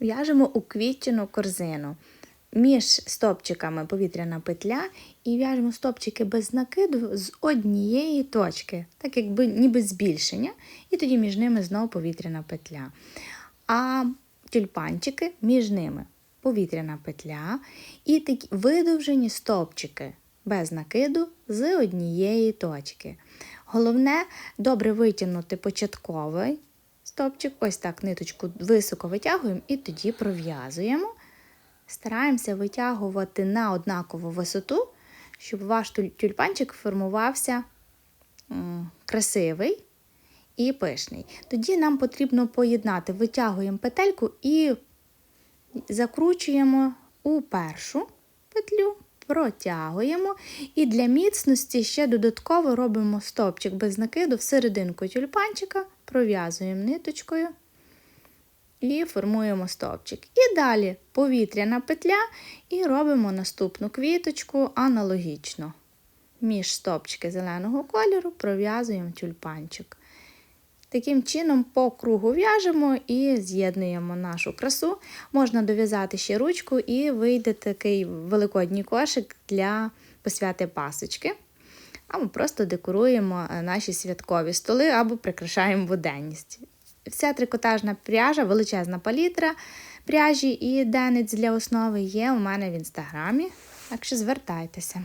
В'яжемо у квітчину корзину. Між стопчиками повітряна петля і в'яжемо стопчики без накиду з однієї точки, так якби ніби збільшення, і тоді між ними знову повітряна петля. А тюльпанчики між ними повітряна петля і такі видовжені стовпчики без накиду з однієї точки. Головне добре витягнути початковий стовпчик, ось так ниточку високо витягуємо і тоді пров'язуємо. Стараємося витягувати на однакову висоту, щоб ваш тюльпанчик формувався красивий і пишний. Тоді нам потрібно поєднати, витягуємо петельку і закручуємо у першу петлю, протягуємо і для міцності ще додатково робимо стопчик без накиду в серединку тюльпанчика, пров'язуємо ниточкою і формуємо стовпчик. І далі повітряна петля і робимо наступну квіточку аналогічно. Між стовпчики зеленого кольору пров'язуємо тюльпанчик. Таким чином по кругу в'яжемо і з'єднуємо нашу красу. Можна дов'язати ще ручку і вийде такий великодній кошик для посвяти пасочки. Або просто декоруємо е, наші святкові столи або прикрашаємо буденність. Вся трикотажна пряжа, величезна палітра пряжі і денець для основи є у мене в інстаграмі. Так що звертайтеся.